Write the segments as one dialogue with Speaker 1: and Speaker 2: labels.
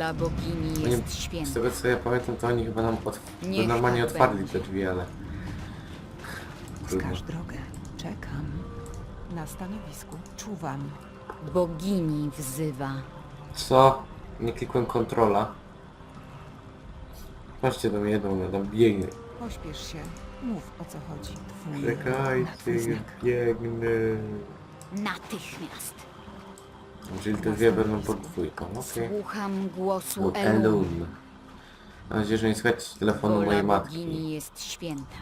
Speaker 1: Wola bogini jest
Speaker 2: z
Speaker 1: święta.
Speaker 2: tego co ja pamiętam, to oni chyba nam od,
Speaker 1: Niech
Speaker 2: normalnie
Speaker 1: tak
Speaker 2: otwarli
Speaker 1: będzie.
Speaker 2: te drzwi, ale...
Speaker 3: Wskaż drogę. Czekam. Na stanowisku. Czuwam.
Speaker 1: Bogini wzywa.
Speaker 2: Co? Nie klikłem kontrola. Chodźcie do mnie, do mnie, tam biegnie.
Speaker 3: Pośpiesz się. Mów o co chodzi. Twój
Speaker 2: Czekajcie, biegnę.
Speaker 1: Natychmiast.
Speaker 2: Czyli te dwie będą pod dwójką, okej.
Speaker 1: Słucham głosu
Speaker 2: Okay.
Speaker 1: Elun.
Speaker 2: Elun. Mam nadzieję, że nie słychać telefonu
Speaker 1: Wola
Speaker 2: mojej matki.
Speaker 1: bogini jest święta.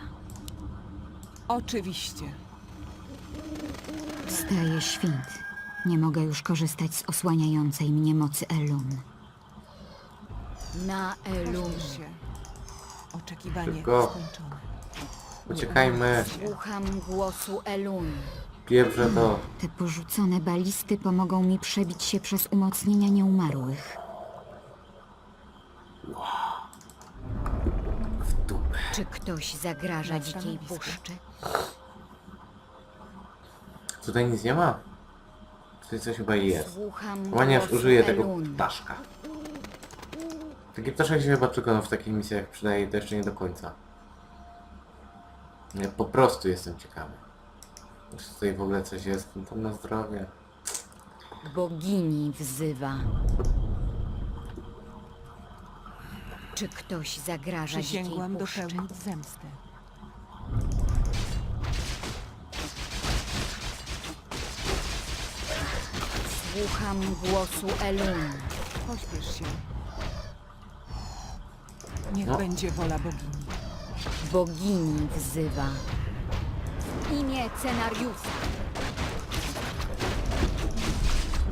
Speaker 3: Oczywiście.
Speaker 4: Wstaje świt. Nie mogę już korzystać z osłaniającej mnie mocy Elun.
Speaker 1: Na Elun.
Speaker 3: Się. Oczekiwanie
Speaker 2: Szybko.
Speaker 3: skończone.
Speaker 2: Uciekajmy.
Speaker 1: Słucham głosu Elun.
Speaker 2: Pieprze to.
Speaker 4: Te porzucone balisty pomogą mi przebić się przez umocnienia nieumarłych.
Speaker 2: W dupę.
Speaker 1: Czy ktoś zagraża dzikiej puszczy?
Speaker 2: Tutaj nic nie ma? Tutaj coś chyba jest.
Speaker 1: Słucham
Speaker 2: Łaniasz
Speaker 1: głosu
Speaker 2: użyje tego
Speaker 1: Elun.
Speaker 2: ptaszka. Taki ptaszek się chyba tylko w takich misjach przydaje i to jeszcze nie do końca. Ja po prostu jestem ciekawy. Czy tutaj w ogóle coś jest? No to na zdrowie.
Speaker 1: Bogini wzywa. Czy ktoś zagraża dzikiej
Speaker 3: Przysięgłam
Speaker 1: puszczy?
Speaker 3: dopełnić zemstę.
Speaker 1: Słucham głosu Elun.
Speaker 3: Pośpiesz się. Niech
Speaker 2: No.
Speaker 3: będzie wola bogini.
Speaker 1: Bogini wzywa. Imię scenariusza.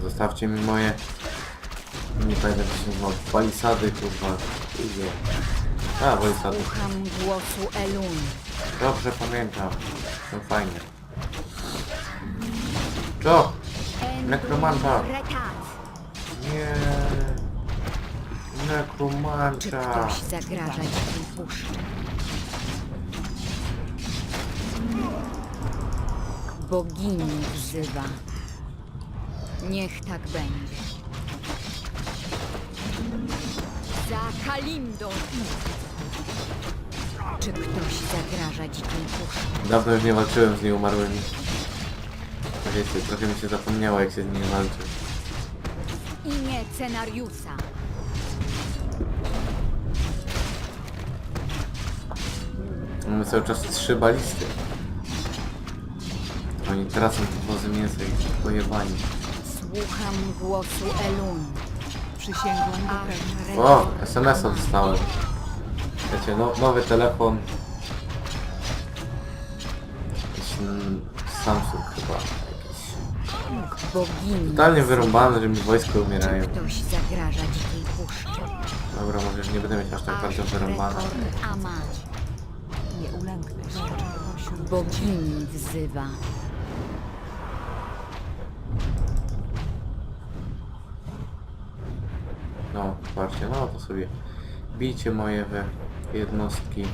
Speaker 2: Zostawcie mi moje... Nie pamiętam jak się nazywa. Palisady kurwa. Idzie. A, palisady.
Speaker 1: Słucham głosu Elun.
Speaker 2: Dobrze pamiętam. To fajnie. Co? Nekromanta. Nie.
Speaker 1: Czy
Speaker 2: Nekromanta.
Speaker 1: ktoś zagraża dzikiej puszczy? Bogini wzywa. Niech tak będzie. Za Kalimdą. Czy ktoś zagraża dzikiej puszczy?
Speaker 2: Dawno już nie walczyłem z nieumarłymi. Wiecie, trochę mi się zapomniało jak się z nimi walczy.
Speaker 1: W imię scenariusza.
Speaker 2: Mamy cały czas trzy balisty. Oni tracą te wozy mięsa i są pojebani.
Speaker 1: Słucham głosu Elun.
Speaker 3: Przysięgłam
Speaker 1: Aż
Speaker 3: dopełnić.
Speaker 2: O! SMS-a dostałem. Wiecie, no, nowy telefon. Jakiś mm, Samsung chyba.
Speaker 1: Bogini.
Speaker 2: Totalnie wyrąbane, że mi wojsko umierają.
Speaker 1: ktoś zagraża dzikiej puszczy?
Speaker 2: Dobra, może już nie będę mieć aż tak bardzo wyrąbane.
Speaker 3: Nie ulęknę się.
Speaker 1: Bogini wzywa.
Speaker 2: No, patrzcie, no to sobie bijcie moje we jednostki.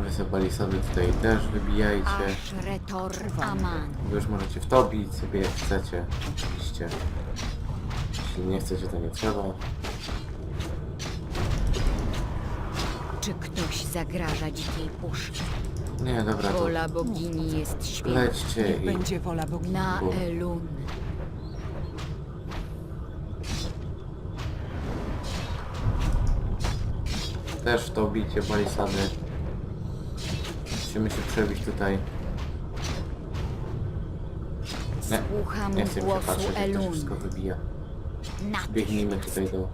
Speaker 2: Wy sobie tutaj też wybijajcie.
Speaker 1: Aż Retor Aman.
Speaker 2: Wy już możecie w to bić sobie jak chcecie. Oczywiście. Jeśli nie chcecie, to nie trzeba.
Speaker 1: Czy ktoś zagraża dzikiej puszczy?
Speaker 2: Nie, dobra, to
Speaker 1: Wola bogini jest święta.
Speaker 2: lećcie
Speaker 3: Niech
Speaker 2: i...
Speaker 3: będzie wola bogini.
Speaker 1: Na. Elun.
Speaker 2: Też w to bicie palisady. Musimy się przebić tutaj. Nie,
Speaker 1: Słucham
Speaker 2: nie chcę mi się
Speaker 1: głosu
Speaker 2: patrzeć, jak to się
Speaker 1: Elun.
Speaker 2: wszystko wybija. Biegnijmy tutaj do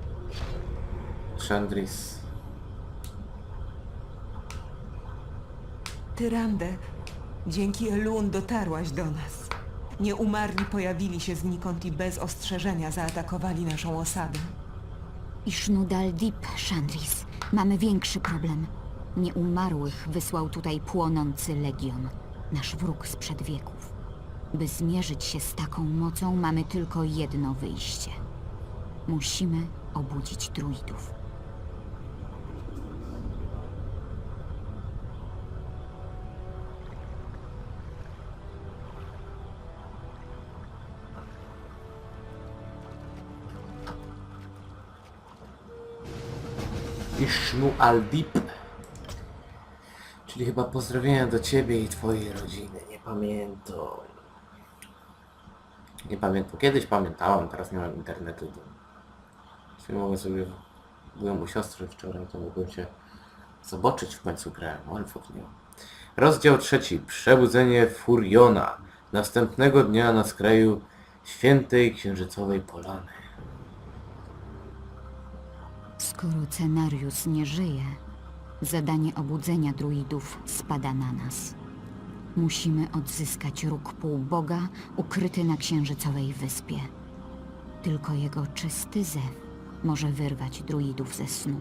Speaker 2: Chandris.
Speaker 3: Tyrande, dzięki Elun dotarłaś do nas. Nieumarli pojawili się znikąd i bez ostrzeżenia zaatakowali naszą osadę.
Speaker 4: Ishnudal Dip, Chandris. Mamy większy problem. Nieumarłych wysłał tutaj płonący legion. Nasz wróg sprzed wieków. By zmierzyć się z taką mocą, mamy tylko jedno wyjście. Musimy obudzić druidów.
Speaker 2: Ishnu Aldip. Czyli chyba pozdrowienia do ciebie i twojej rodziny. Nie pamiętam. Nie pamiętam. Kiedyś pamiętałam, teraz nie mam internetu. To... Jeśli mogę sobie... Byłem u siostry wczoraj, to mogłem się zobaczyć w końcu grałem. Elfów nie. Rozdział trzeci. Przebudzenie Furiona. Następnego dnia na skraju świętej księżycowej polany.
Speaker 4: Skoro Cenarius nie żyje, zadanie obudzenia druidów spada na nas. Musimy odzyskać róg półboga ukryty na księżycowej wyspie. Tylko jego czysty zew może wyrwać druidów ze snu.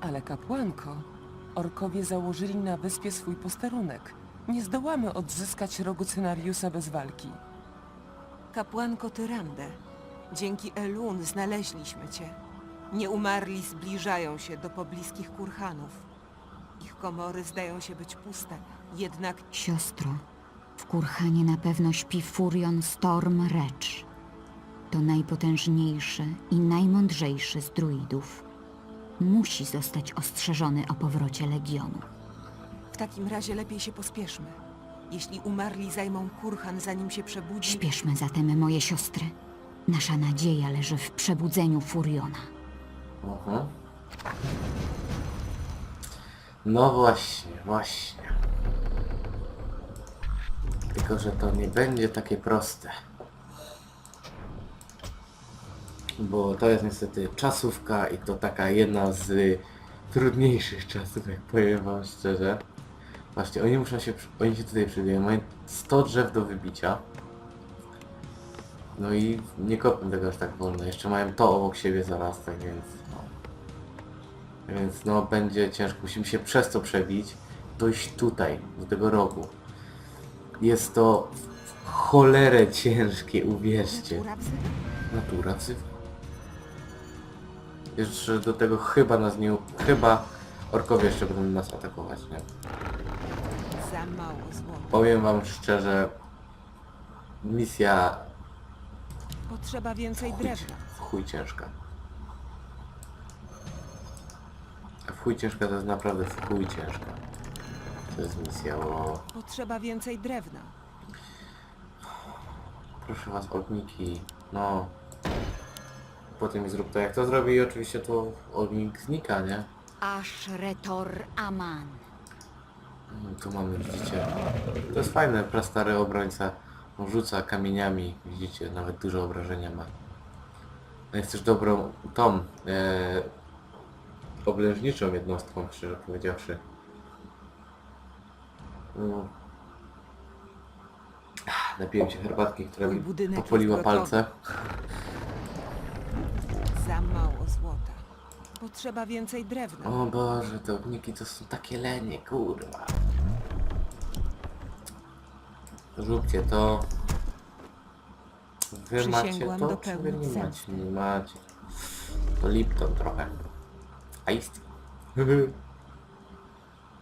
Speaker 5: Ale kapłanko, orkowie założyli na wyspie swój posterunek. Nie zdołamy odzyskać rogu scenariusza bez walki.
Speaker 3: Kapłanko Tyrande, dzięki Elun znaleźliśmy cię. Nieumarli zbliżają się do pobliskich kurhanów. Ich komory zdają się być puste, jednak
Speaker 4: Siostro, w Kurhanie na pewno śpi Furion Storm Recz. To najpotężniejszy i najmądrzejszy z druidów. Musi zostać ostrzeżony o powrocie Legionu.
Speaker 3: w takim razie lepiej się pospieszmy. Jeśli umarli zajmą kurhan zanim się przebudzi,
Speaker 4: Śpieszmy zatem, moje siostry. Nasza nadzieja leży w przebudzeniu Furiona.
Speaker 2: Mhm. No właśnie, właśnie. Tylko, że to nie będzie takie proste. Bo to jest niestety czasówka i to taka jedna z trudniejszych czasówek, powiem wam szczerze. Właśnie, oni muszą się, oni się tutaj przybiją, mają 100 drzew do wybicia. No i nie kopią tego aż tak wolno. Jeszcze mają to obok siebie zaraz, tak więc... Więc no będzie ciężko. Musimy się przez to przebić. Dojść tutaj, do tego rogu. Jest to w cholerę ciężkie, uwierzcie.
Speaker 3: natura wzywa.
Speaker 2: Jeszcze do tego chyba nas nie... Chyba orkowie jeszcze będą nas atakować, nie?
Speaker 3: za mało.
Speaker 2: Powiem wam szczerze... Misja
Speaker 3: Potrzeba więcej drewna.
Speaker 2: w chuj ciężka. Chuj ciężka to jest naprawdę w chuj ciężka. To jest misja, o...
Speaker 3: Potrzeba więcej drewna.
Speaker 2: Proszę was, ogniki, no... Potem zrób to jak to zrobi i oczywiście to ognik znika, nie?
Speaker 1: Aż Retor Aman.
Speaker 2: Mm, Tu mamy, widzicie, to jest fajne, prastary obrońca On rzuca kamieniami, widzicie, nawet dużo obrażenia ma. No jest też dobrą tą e, oblężniczą jednostką, szczerze powiedziawszy. No. Napiłem się herbatki, która mi popoliła palce.
Speaker 3: Za mało złota. Potrzeba więcej drewna.
Speaker 2: O Boże, te ogniki to są takie lenie, kurwa. Róbcie to. Wy macie
Speaker 3: Przysięgłam
Speaker 2: to, czy wy nie macie?
Speaker 3: zemsty.
Speaker 2: Nie macie. To Lipton trochę. Tea.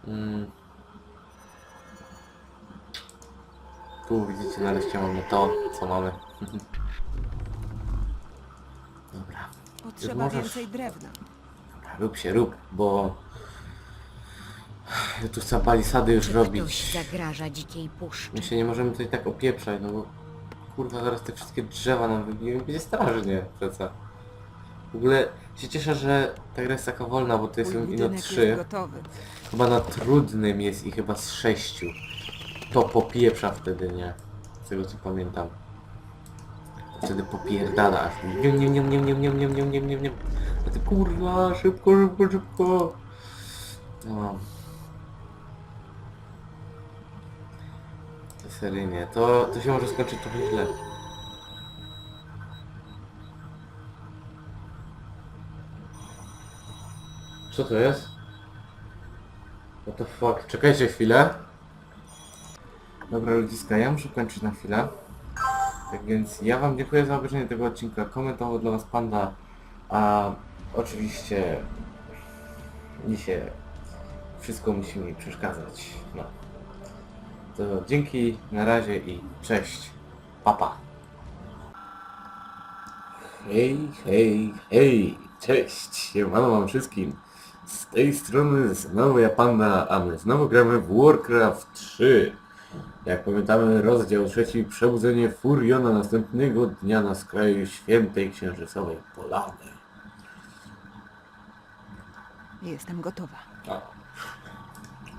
Speaker 2: mm. Tu widzicie, nareszcie mamy to, co mamy. Dobra.
Speaker 3: Potrzeba
Speaker 2: możesz-
Speaker 3: więcej drewna.
Speaker 2: Dobra, Rób się, rób, bo... Ja tu chcę palisady już
Speaker 1: Czy
Speaker 2: robić.
Speaker 1: zagraża dzikiej puszczy?
Speaker 2: My się nie możemy tutaj tak opieprzać, no bo... Kurwa, zaraz te wszystkie drzewa nam wybiją będzie strasznie, przecież. W ogóle się cieszę, że ta gra jest taka wolna, bo to jest
Speaker 3: Mój
Speaker 2: ino
Speaker 3: budynek
Speaker 2: 3.
Speaker 3: jest gotowy.
Speaker 2: Chyba na trudnym jest i chyba z 6. To popieprza wtedy, nie? Z tego co pamiętam. Wtedy popierdala aż. Nie, nie, nie, nie, nie, nie, nie, nie, nie, nie, nie. A ty kurwa, szybko, szybko, szybko. No. Seryjnie, to, to się może skończyć trochę źle. Co to jest? What the fuck? Czekajcie chwilę. Dobra ludziska, ja muszę kończyć na chwilę. Tak więc ja wam dziękuję za obejrzenie tego odcinka. Komentował dla was Panda. A oczywiście się wszystko musi mi przeszkadzać. No. To dzięki, na razie i cześć. Papa. Hej, hej, hej. Cześć. Siemano wam wszystkim. Z tej strony znowu ja Panda, a my znowu gramy w Warcraft 3. Jak pamiętamy rozdział trzeci Przebudzenie Furiona następnego dnia na skraju świętej księżycowej Polany.
Speaker 3: Jestem gotowa.
Speaker 2: O.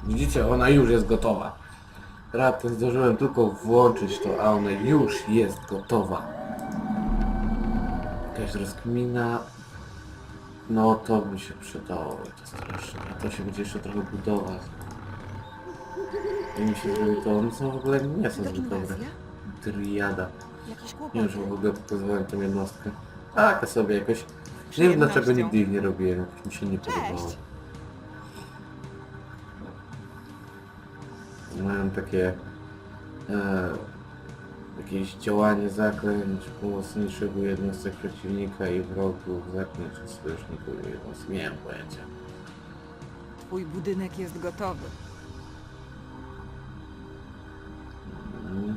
Speaker 2: Widzicie, ona już jest gotowa. Raptem zdążyłem tylko włączyć to, a ona już jest gotowa. Jakaś rozkmina. No to by się przydało, to strasznie. To się będzie jeszcze trochę budować. I mi się zrobi to, no co w ogóle nie są zbyt dobre. Triada. Nie wiem, że w ogóle pokazywałem tę jednostkę. Tak, sobie jakoś... Nie wiem dlaczego nigdy ich nie robiłem, jakoś mi się nie podobało. Mają takie... E, jakieś działanie zaklęć pomocniczych u jednostek przeciwnika i wrogów, zaklęć u sojuszników i jednostek. Nie mam pojęcia.
Speaker 3: Twój budynek jest gotowy.
Speaker 2: Mm.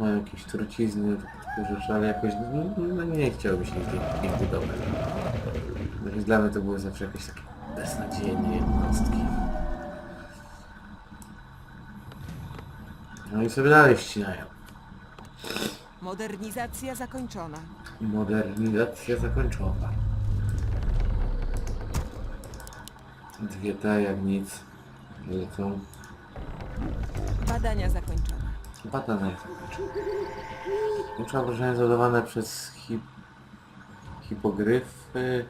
Speaker 2: Mają jakieś trucizny, takie rzeczy, ale jakoś no, no, nie chciałbym się ich, ich budować. Jakieś Dla mnie to były zawsze jakieś takie beznadziejne jednostki. No i sobie dalej ścinają.
Speaker 3: Modernizacja zakończona.
Speaker 2: Modernizacja zakończona. Dwie te jak nic. Lecą.
Speaker 3: Badania zakończone.
Speaker 2: Badania jest zakończona. Większe obrażenia zadawane przez hip... hipogryfy.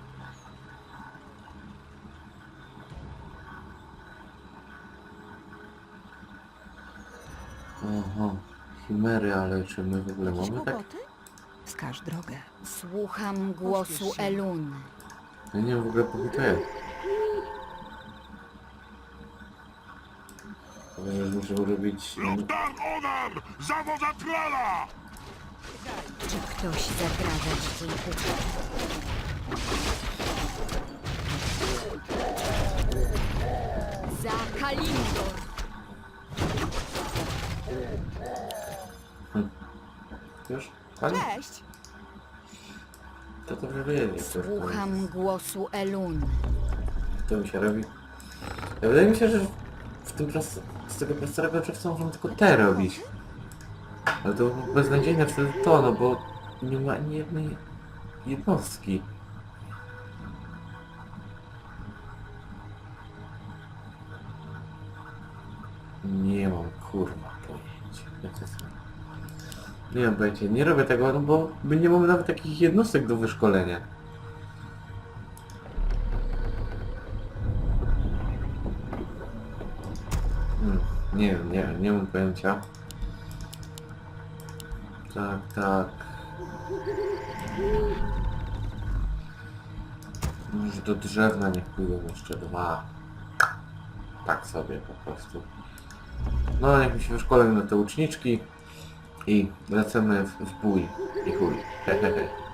Speaker 2: Chimery, ale czy my w ogóle
Speaker 3: Jakieś
Speaker 2: mamy tak?
Speaker 3: kłopoty? Wskaż drogę.
Speaker 1: Słucham głosu
Speaker 3: Pośpiesz się.
Speaker 1: Elun.
Speaker 2: Ja nie wiem w ogóle co to jest. Powiem, że muszę robić...
Speaker 6: Lugdan Onar! Zawoda Trala!
Speaker 1: Czy ktoś zagraża dzikiej
Speaker 2: Pani?
Speaker 3: Cześć!
Speaker 2: To dobrze wiedzieć.
Speaker 1: Słucham głosu Elun.
Speaker 2: To mi się robi. Ja wydaje mi się, że w tym plas... z tego plasterego czerwca możemy tylko te robić. Ale to beznadziejne wtedy to, no bo nie ma ani jednej jednostki. Nie mam kurwa pojęcia. Jak to jest? Nie mam pojęcia. Nie robię tego, no bo my nie mamy nawet takich jednostek do wyszkolenia. Hmm, nie wiem, nie wiem, nie mam pojęcia. Tak, tak. Może do drzewna niech pójdą jeszcze dwa. Tak sobie po prostu. No, niech mi się wyszkolę na te łuczniczki i lecimy w, w bój i chuj. Hehehe.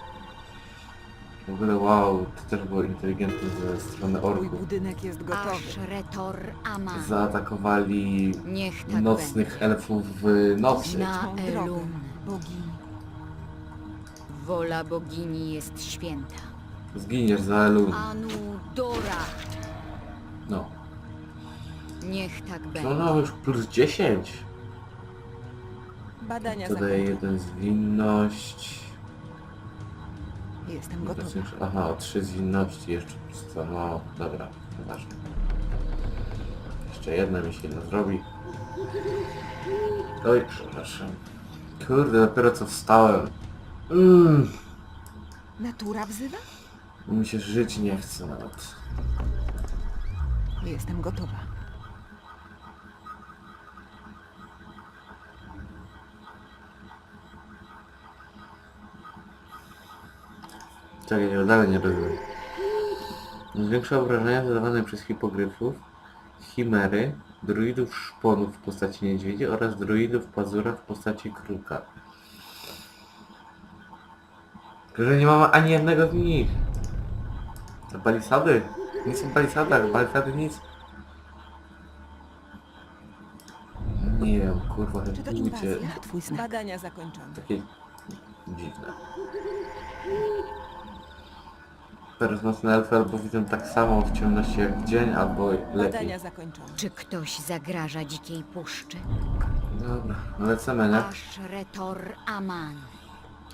Speaker 2: W ogóle wow, to też było inteligentne ze strony orków.
Speaker 3: budynek jest gotowy.
Speaker 1: Aż Retor Aman.
Speaker 2: Zaatakowali
Speaker 1: Niech tak
Speaker 2: nocnych elfów w nocy.
Speaker 1: Na
Speaker 3: Tą drogę,
Speaker 1: Elun.
Speaker 3: bogini.
Speaker 1: Wola bogini jest święta.
Speaker 2: Zginiesz za Elun.
Speaker 1: Anu Dora.
Speaker 2: No.
Speaker 1: Niech tak
Speaker 2: No,
Speaker 1: będzie.
Speaker 2: no już plus 10.
Speaker 3: Badania
Speaker 2: To daje
Speaker 3: zakończone.
Speaker 2: jeden zwinność.
Speaker 3: Jestem gotowa.
Speaker 2: Aha, o 3 zwinności jeszcze plus co. No dobra, nieważne. Jeszcze jedna mi się nie zrobi. Oj, przepraszam. Kurde, dopiero co wstałem. Mm,
Speaker 3: Natura wzywa?
Speaker 2: mi się żyć nie chce nawet.
Speaker 3: Jestem gotowa.
Speaker 2: Nie, dalej nie rozumiem. Zwiększa obrażenia zadawane przez hipogryfów, chimery, druidów szponów w postaci niedźwiedzi oraz druidów pazura w postaci kruka. Tylko, że nie mamy ani jednego z nich. A Palisady? Nic w palisadach, palisady nic. Nie wiem, kurwa,
Speaker 3: Czy to inwazja?
Speaker 2: ludzie
Speaker 3: Twój znak. Badania zakończone.
Speaker 2: takie dziwne. Teraz nocne elfy albo widzą tak samo w ciemności jak dzień, albo lepiej.
Speaker 3: Badania zakończone.
Speaker 1: Czy ktoś zagraża dzikiej puszczy?
Speaker 2: Dobra, no lecimy, nie?
Speaker 1: Ashretor Aman.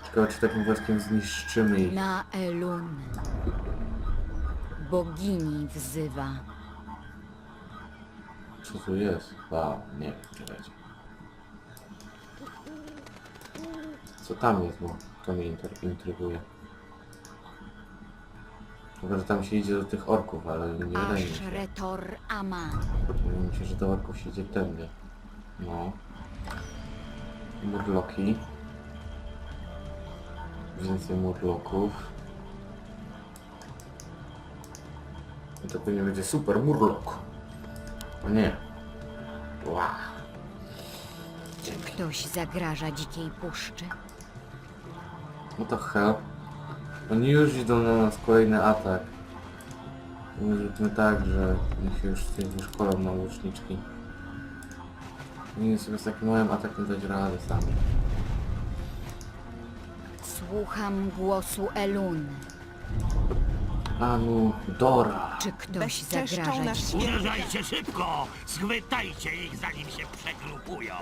Speaker 2: Ciekawe czy takim wojskiem zniszczymy ich.
Speaker 1: Na Elun. Bogini wzywa.
Speaker 2: Co tu jest? A, nie, czekajcie. Co tam jest, bo to mnie inter- intryguje. Chyba, że tam się idzie do tych orków, ale nie wydaje mi się.
Speaker 1: Ashretor Aman.
Speaker 2: Wydaje mi się, że do orków się idzie tędy. No. Murloki. Więcej murloków. I to pewnie będzie super murlok. O nie. Wow.
Speaker 1: Czy ktoś zagraża dzikiej puszczy?
Speaker 2: No to hell. Oni już idą na nas kolejny atak. My zróbmy tak, że niech się już tutaj wyszkolą na łuczniczki. Nie sobie z takim małym atakiem dać radę sami.
Speaker 1: Słucham głosu Elun.
Speaker 2: Anu, Dora.
Speaker 1: Czy ktoś zagraża
Speaker 3: nasz
Speaker 1: dzikiej
Speaker 6: Uderzajcie szybko! Schwytajcie ich zanim się przegrupują!